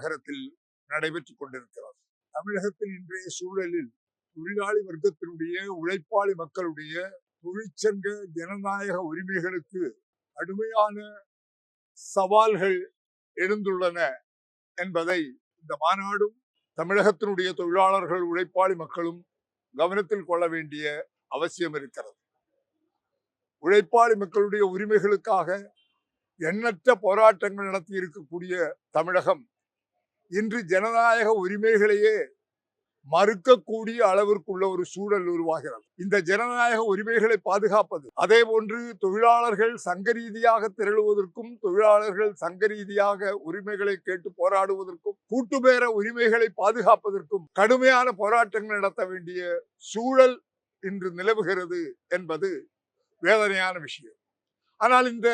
நகரத்தில் நடைபெற்றுக் கொண்டிருக்கிறது தமிழகத்தின் இன்றைய சூழலில் தொழிலாளி வர்க்கத்தினுடைய உழைப்பாளி மக்களுடைய தொழிற்சங்க ஜனநாயக உரிமைகளுக்கு கடுமையான சவால்கள் எழுந்துள்ளன என்பதை இந்த மாநாடும் தமிழகத்தினுடைய தொழிலாளர்கள் உழைப்பாளி மக்களும் கவனத்தில் கொள்ள வேண்டிய அவசியம் இருக்கிறது. உழைப்பாளி மக்களுடைய உரிமைகளுக்காக எண்ணற்ற போராட்டங்கள் நடத்தி இருக்கக்கூடிய தமிழகம் இன்று ஜனநாயக உரிமைகளையே மறுக்கக்கூடிய அளவிற்குள்ள ஒரு சூழல் உருவாகிறது. இந்த ஜனநாயக உரிமைகளை பாதுகாப்பது அதே போன்று தொழிலாளர்கள் சங்க ரீதியாக திரளுவதற்கும் தொழிலாளர்கள் சங்க ரீதியாக உரிமைகளை கேட்டு போராடுவதற்கும் கூட்டுபேர உரிமைகளை பாதுகாப்பதற்கும் கடுமையான போராட்டங்கள் நடத்த வேண்டிய சூழல் இன்று நிலவுகிறது என்பது வேதனையான விஷயம். ஆனால் இந்த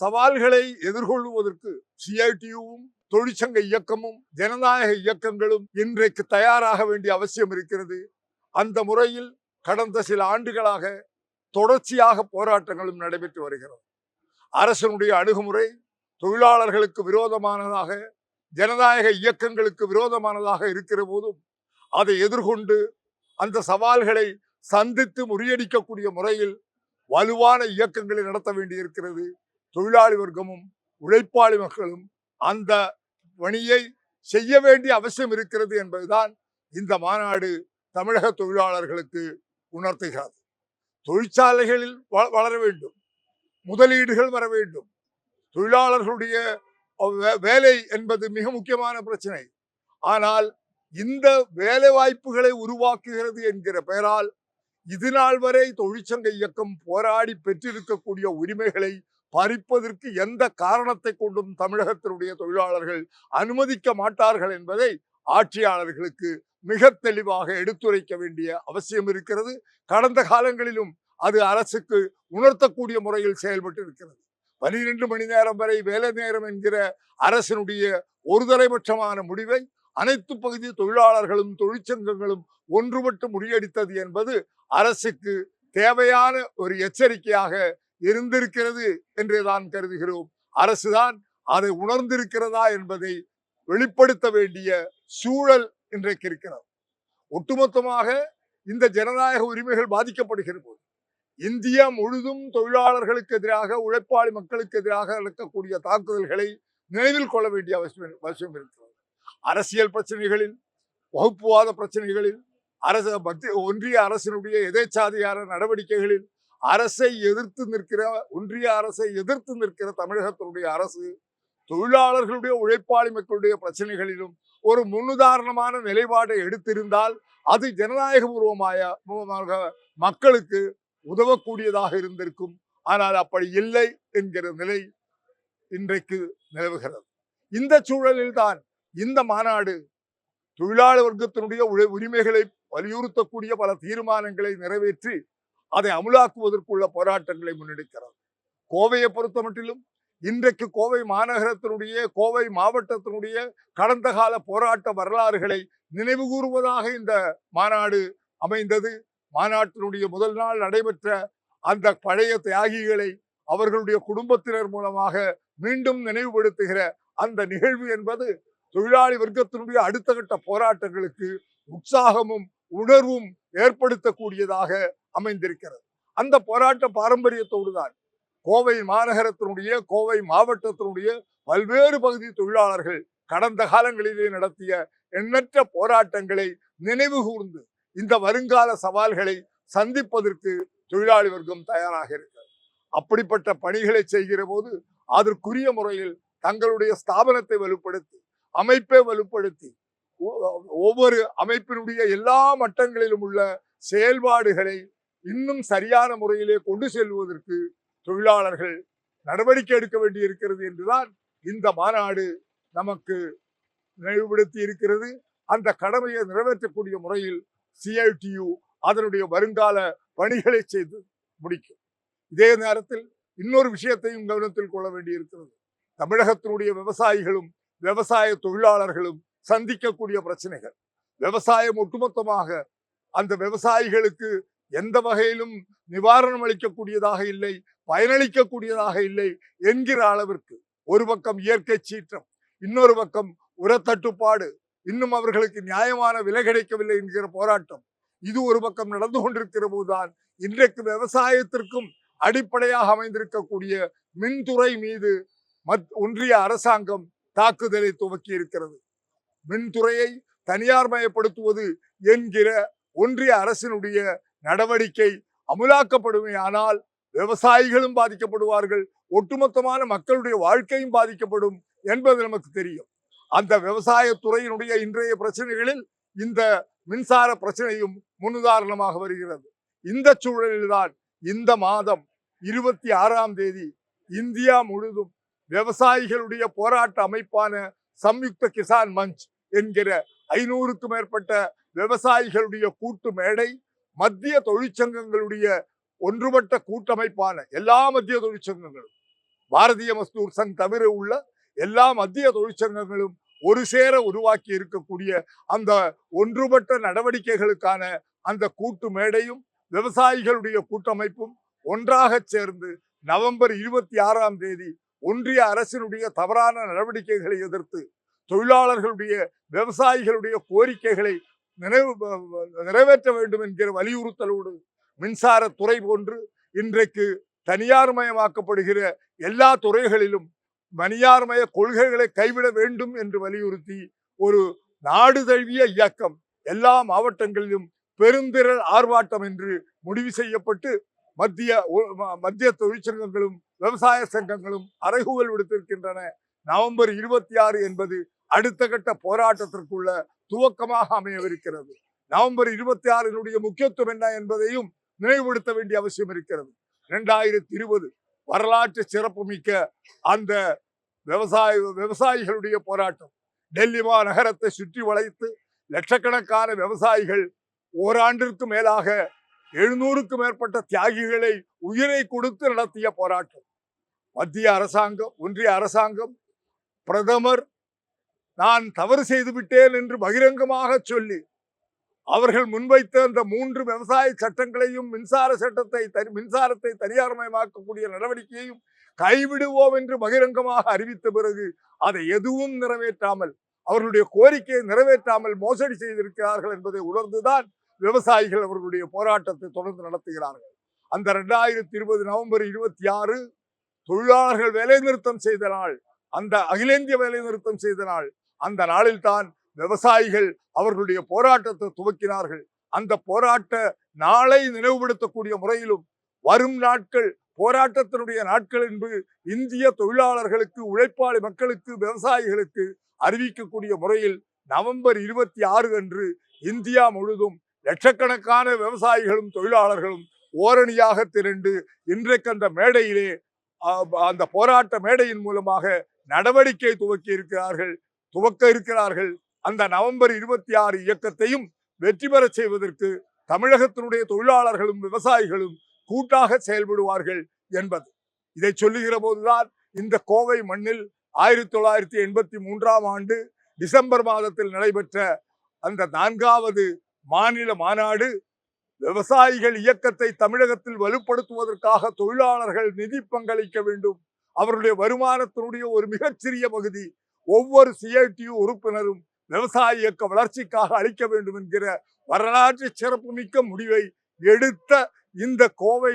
சவால்களை எதிர்கொள்வதற்கு சிஐடியுவும் தொழிற்சங்க இயக்கமும் ஜனநாயக இயக்கங்களும் இன்றைக்கு தயாராக வேண்டிய அவசியம் இருக்கிறது. அந்த முறையில் கடந்த சில ஆண்டுகளாக தொடர்ச்சியாக போராட்டங்களும் நடைபெற்று வருகிறது. அரசனுடைய அணுகுமுறை தொழிலாளர்களுக்கு விரோதமானதாக ஜனநாயக இயக்கங்களுக்கு விரோதமானதாக இருக்கிற போதும் அதை எதிர்கொண்டு அந்த சவால்களை சந்தித்து முறியடிக்கக்கூடிய முறையில் வலுவான இயக்கங்களை நடத்த வேண்டியிருக்கிறது. தொழிலாளி வர்க்கமும் உழைப்பாளி மக்களும் அந்த பணியை செய்ய வேண்டிய அவசியம் இருக்கிறது என்பதுதான் இந்த மாநாடு தமிழக தொழிலாளர்களுக்கு உணர்த்துகிறது. தொழிற்சாலைகளில் வ- வளர வேண்டும். முதலீடுகள் வர வேண்டும். தொழிலாளர்களுடைய வே- வேலை என்பது மிக முக்கியமான பிரச்சனை. ஆனால் இந்த வேலை வாய்ப்புகளை உருவாக்குகிறது என்கிற பெயரால் இது நாள் வரை தொழிற்சங்க இயக்கம் போராடி பெற்றிருக்கக்கூடிய உரிமைகளை பறிப்பதற்கு எந்த காரணத்தை கொண்டும் தமிழகத்தினுடைய தொழிலாளர்கள் அனுமதிக்க மாட்டார்கள் என்பதை ஆட்சியாளர்களுக்கு மிக தெளிவாக எடுத்துரைக்க வேண்டிய அவசியம் இருக்கிறது. கடந்த காலங்களிலும் அது அரசுக்கு உணர்த்தக்கூடிய முறையில் செயல்பட்டு இருக்கிறது பனிரெண்டு மணி நேரம் வரை வேலை நேரம் என்கிற அரசினுடைய ஒருதலைபட்சமான முடிவை அனைத்து பகுதி தொழிலாளர்களும் தொழிற்சங்கங்களும் ஒன்றுபட்டு முறியடித்தது என்பது அரசுக்கு தேவையான ஒரு எச்சரிக்கையாக இருந்திருக்கிறது என்று தான் கருதுகிறோம். அரசுதான் அதை உணர்ந்திருக்கிறதா என்பதை வெளிப்படுத்த வேண்டிய சூழல் இன்றைக்கு இருக்கிறது. ஒட்டுமொத்தமாக இந்த ஜனநாயக உரிமைகள் பாதிக்கப்படுகிற போது இந்தியா முழுதும் தொழிலாளர்களுக்கு எதிராக உழைப்பாளி மக்களுக்கு எதிராக நடக்கக்கூடிய தாக்குதல்களை நினைவில் கொள்ள வேண்டிய அவசியம் அவசியம் இருக்கிறது. அரசியல் பிரச்சனைகளில் வகுப்புவாத பிரச்சனைகளில் அரசு மத்திய ஒன்றிய அரசினுடைய எதேச்சாதிகார நடவடிக்கைகளில் அரசை எதிர்த்து நிற்கிற ஒன்றிய அரசை எதிர்த்து நிற்கிற தமிழகத்தினுடைய அரசு தொழிலாளர்களுடைய உழைப்பாளி மக்களுடைய பிரச்சனைகளிலும் ஒரு முன்னுதாரணமான நிலைப்பாட்டை எடுத்திருந்தால் அது ஜனநாயகபூர்வமாய பூர்வமாக மக்களுக்கு உதவக்கூடியதாக இருந்திருக்கும். ஆனால் அப்படி இல்லை என்கிற நிலை இன்றைக்கு நிலவுகிறது. இந்த சூழலில்தான் இந்த மாநாடு தொழிலாளர் வர்க்கத்தினுடைய உரிமைகளை வலியுறுத்தக்கூடிய பல தீர்மானங்களை நிறைவேற்றி அதை அமுலாக்குவதற்குள்ள போராட்டங்களை முன்னெடுக்கிறது கோவையை பொறுத்தமட்டிலும் இன்றைக்கு கோவை மாநகரத்தினுடைய கோவை மாவட்டத்தினுடைய கடந்த கால போராட்ட வரலாறுகளை நினைவு கூறுவதாக இந்த மாநாடு அமைந்தது. மாநாட்டினுடைய முதல் நாள் நடைபெற்ற அந்த பழைய தியாகிகளை அவர்களுடைய குடும்பத்தினர் மூலமாக மீண்டும் நினைவுபடுத்துகிற அந்த நிகழ்வு என்பது தொழிலாளி வர்க்கத்தினுடைய அடுத்த கட்ட போராட்டங்களுக்கு உற்சாகமும் உணர்வும் ஏற்படுத்தக்கூடியதாக அமைந்திருக்கிறது. அந்த போராட்ட பாரம்பரியத்தோடு தான் கோவை மாநகரத்தினுடைய கோவை மாவட்டத்தினுடைய பல்வேறு பகுதி தொழிலாளர்கள் கடந்த காலங்களிலே நடத்திய எண்ணற்ற போராட்டங்களை நினைவு கூர்ந்து இந்த வருங்கால சவால்களை சந்திப்பதற்கு தொழிலாளி வர்க்கம் தயாராக இருக்கிறது. அப்படிப்பட்ட பணிகளை செய்கிற போது அதற்குரிய முறையில் தங்களுடைய ஸ்தாபனத்தை வலுப்படுத்தி அமைப்பை வலுப்படுத்தி ஒவ்வொரு அமைப்பினுடைய எல்லா மட்டங்களிலும் உள்ள செயல்பாடுகளை இன்னும் சரியான முறையிலே கொண்டு செல்வதற்கு தொழிலாளர்கள் நடவடிக்கை எடுக்க வேண்டியிருக்கிறது என்றுதான் இந்த மாநாடு நமக்கு நினைவுபடுத்தி இருக்கிறது. அந்த கடமையை நிறைவேற்றக்கூடிய முறையில் சிஐடியு அதனுடைய வருங்கால பணிகளை செய்து முடிக்கும். இதே நேரத்தில் இன்னொரு விஷயத்தையும் கவனத்தில் கொள்ள வேண்டியிருக்கிறது. தமிழகத்தினுடைய விவசாயிகளும் விவசாய தொழிலாளர்களும் சந்திக்கக்கூடிய பிரச்சனைகள். விவசாயம் ஒட்டுமொத்தமாக அந்த விவசாயிகளுக்கு எந்த வகையிலும் நிவாரணம் அளிக்கக்கூடியதாக இல்லை பயனளிக்கக்கூடியதாக இல்லை என்கிற அளவிற்கு ஒரு பக்கம் இயற்கை சீற்றம் இன்னொரு பக்கம் உரத்தட்டுப்பாடு இன்னும் அவர்களுக்கு நியாயமான விலை கிடைக்கவில்லை என்கிற போராட்டம். இது ஒரு பக்கம் நடந்து கொண்டிருக்கிற போதுதான் இன்றைக்கு விவசாயத்திற்கும் அடிப்படையாக அமைந்திருக்கக்கூடிய மின்துறை மீது மத் ஒன்றிய அரசாங்கம் தாக்குதலை துவக்கி இருக்கிறது மின்துறையை தனியார் மயப்படுத்துவது என்கிற ஒன்றிய அரசினுடைய நடவடிக்கை அமுலாக்கப்படுமே ஆனால் விவசாயிகளும் பாதிக்கப்படுவார்கள். ஒட்டுமொத்தமான மக்களுடைய வாழ்க்கையும் பாதிக்கப்படும் என்பது நமக்கு தெரியும். அந்த விவசாய துறையினுடைய இன்றைய பிரச்சனைகளில் இந்த மின்சார பிரச்சனையும் முன்னுதாரணமாக வருகிறது. இந்த சூழலில்தான் இந்த மாதம் இருபத்தி ஆறாம் தேதி இந்தியா முழுதும் விவசாயிகளுடைய போராட்ட அமைப்பான சம்யுக்த கிசான் மஞ்ச் என்கிற ஐநூறுக்கும் மேற்பட்ட விவசாயிகளுடைய கூட்டு மேடை மத்திய தொழிற்சங்கங்களுடைய ஒன்றுபட்ட கூட்டமைப்பான எல்லா மத்திய தொழிற்சங்கங்களும் பாரதிய மஸ்தூர் சங் தவிர உள்ள எல்லா மத்திய தொழிற்சங்கங்களும் ஒரு சேர உருவாக்கி இருக்கக்கூடிய அந்த ஒன்றுபட்ட நடவடிக்கைகளுக்கான அந்த கூட்டு மேடையும் விவசாயிகளுடைய கூட்டமைப்பும் ஒன்றாக சேர்ந்து நவம்பர் இருபத்தி ஆறாம் தேதி ஒன்றிய அரசினுடைய தவறான நடவடிக்கைகளை எதிர்த்து தொழிலாளர்களுடைய விவசாயிகளுடைய கோரிக்கைகளை நினைவு நிறைவேற்ற வேண்டும் என்கிற வலியுறுத்தலோடு மின்சார துறை போன்று இன்றைக்கு தனியார்மயமாக்கப்படுகிற எல்லா துறைகளிலும் மணியார்மய கொள்கைகளை கைவிட வேண்டும் என்று வலியுறுத்தி ஒரு நாடு தழுவிய இயக்கம் எல்லா மாவட்டங்களிலும் பெருந்திரள் ஆர்ப்பாட்டம் என்று முடிவு செய்யப்பட்டு மத்திய மத்திய தொழிற்சங்கங்களும் விவசாய சங்கங்களும் அறைகூவல் விடுத்திருக்கின்றன. நவம்பர் இருபத்தி ஆறு என்பது அடுத்த கட்ட போராட்டத்திற்குள்ள துவக்கமாக அமையவிருக்கிறது. நவம்பர் இருபத்தி ஆறினுடைய முக்கியத்துவம் என்ன என்பதையும் நினைவுபடுத்த வேண்டிய அவசியம் இருக்கிறது. இரண்டாயிரத்தி இருபது வரலாற்று சிறப்புமிக்க அந்த விவசாய விவசாயிகளுடைய போராட்டம். டெல்லி மாநகரத்தை சுற்றி வளைத்து லட்சக்கணக்கான விவசாயிகள் ஓராண்டிற்கு மேலாக எழுநூறுக்கும் மேற்பட்ட தியாகிகளை உயிரை கொடுத்து நடத்திய போராட்டம். மத்திய அரசாங்கம் ஒன்றிய அரசாங்கம் பிரதமர் நான் தவறு செய்து விட்டேன் என்று பகிரங்கமாக சொல்லி அவர்கள் முன்வைத்த அந்த மூன்று விவசாய சட்டங்களையும் மின்சார சட்டத்தை தனி- மின்சாரத்தை தனியார்மயமாக்கக்கூடிய நடவடிக்கையையும் கைவிடுவோம் என்று பகிரங்கமாக அறிவித்த பிறகு அதை எதுவும் நிறைவேற்றாமல் அவர்களுடைய கோரிக்கையை நிறைவேற்றாமல் மோசடி செய்திருக்கிறார்கள் என்பதை உணர்ந்துதான் விவசாயிகள் அவர்களுடைய போராட்டத்தை தொடர்ந்து நடத்துகிறார்கள். அந்த ரெண்டாயிரத்தி இருபது நவம்பர் இருபத்தி ஆறு தொழிலாளர்கள் வேலை நிறுத்தம் செய்த நாள் அந்த அகிலேந்திய வேலை நிறுத்தம் செய்த நாள் அந்த நாளில் தான் விவசாயிகள் அவர்களுடைய போராட்டத்தை துவக்கினார்கள். அந்த போராட்ட நாளை நினைவுபடுத்தக்கூடிய முறையிலும் வரும் நாட்கள் போராட்டத்தினுடைய நாட்கள் என்று இந்திய தொழிலாளர்களுக்கு உழைப்பாளி மக்களுக்கு விவசாயிகளுக்கு அறிவிக்கக்கூடிய முறையில் நவம்பர் இருபத்தி ஆறு அன்று இந்தியா முழுதும் லட்சக்கணக்கான விவசாயிகளும் தொழிலாளர்களும் ஓரணியாக திரண்டு இன்றைக்கு அந்த மேடையிலே அந்த போராட்ட மேடையின் மூலமாக நடவடிக்கை துவக்கி இருக்கிறார்கள் துவக்க இருக்கிறார்கள். அந்த நவம்பர் இருபத்தி ஆறு இயக்கத்தையும் வெற்றி பெறச் செய்வதற்கு தமிழகத்தினுடைய தொழிலாளர்களும் விவசாயிகளும் கூட்டாக செயல்படுவார்கள் என்பது. இதை சொல்லுகிற போதுதான் இந்த கோவை மண்ணில் ஆயிரத்தி தொள்ளாயிரத்தி எண்பத்தி மூன்றாம் ஆண்டு டிசம்பர் மாதத்தில் நடைபெற்ற அந்த நான்காவது மாநில மாநாடு விவசாயிகள் இயக்கத்தை தமிழகத்தில் வலுப்படுத்துவதற்காக தொழிலாளர்கள் நிதி பங்களிக்க வேண்டும் அவருடைய வருமானத்தினுடைய ஒரு மிகச்சிறிய பகுதி ஒவ்வொரு சிஐடியு உறுப்பினரும் விவசாய இயக்க வளர்ச்சிக்காக அளிக்க வேண்டும் என்கிற வரலாற்று சிறப்புமிக்க முடிவை எடுத்த இந்த கோவை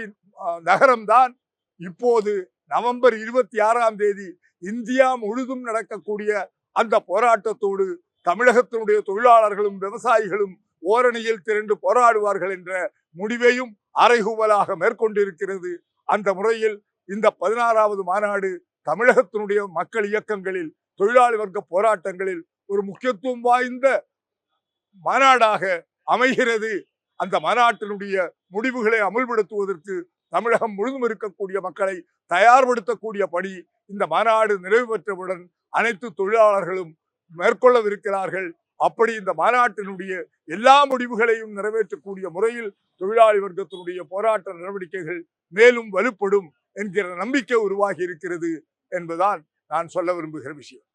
நகரம்தான் இப்போது நவம்பர் இருபத்தி ஆறாம் தேதி இந்தியா முழுதும் நடக்கக்கூடிய அந்த போராட்டத்தோடு தமிழகத்தினுடைய தொழிலாளர்களும் விவசாயிகளும் ஓரணியில் திரண்டு போராடுவார்கள் என்ற முடிவையும் அறைகூவலாக மேற்கொண்டிருக்கிறது. அந்த முறையில் இந்த பதினாறாவது மாநாடு தமிழகத்தினுடைய மக்கள் இயக்கங்களில் தொழிலாளி வர்க்க போராட்டங்களில் ஒரு முக்கியத்துவம் வாய்ந்த மாநாடாக அமைகிறது. அந்த மாநாட்டினுடைய முடிவுகளை அமுல்படுத்துவதற்கு தமிழகம் முழுதும் இருக்கக்கூடிய மக்களை தயார்படுத்தக்கூடிய பணி இந்த மாநாடு நிறைவு பெற்றவுடன் அனைத்து தொழிலாளர்களும் மேற்கொள்ளவிருக்கிறார்கள். அப்படி இந்த மாநாட்டினுடைய எல்லா முடிவுகளையும் நிறைவேற்றக்கூடிய முறையில் தொழிலாளி வர்க்கத்தினுடைய போராட்ட நடவடிக்கைகள் மேலும் வலுப்படும். என்கிற நம்பிக்கை உருவாகி இருக்கிறது என்பதுதான் நான் சொல்ல விரும்புகிற விஷயம்.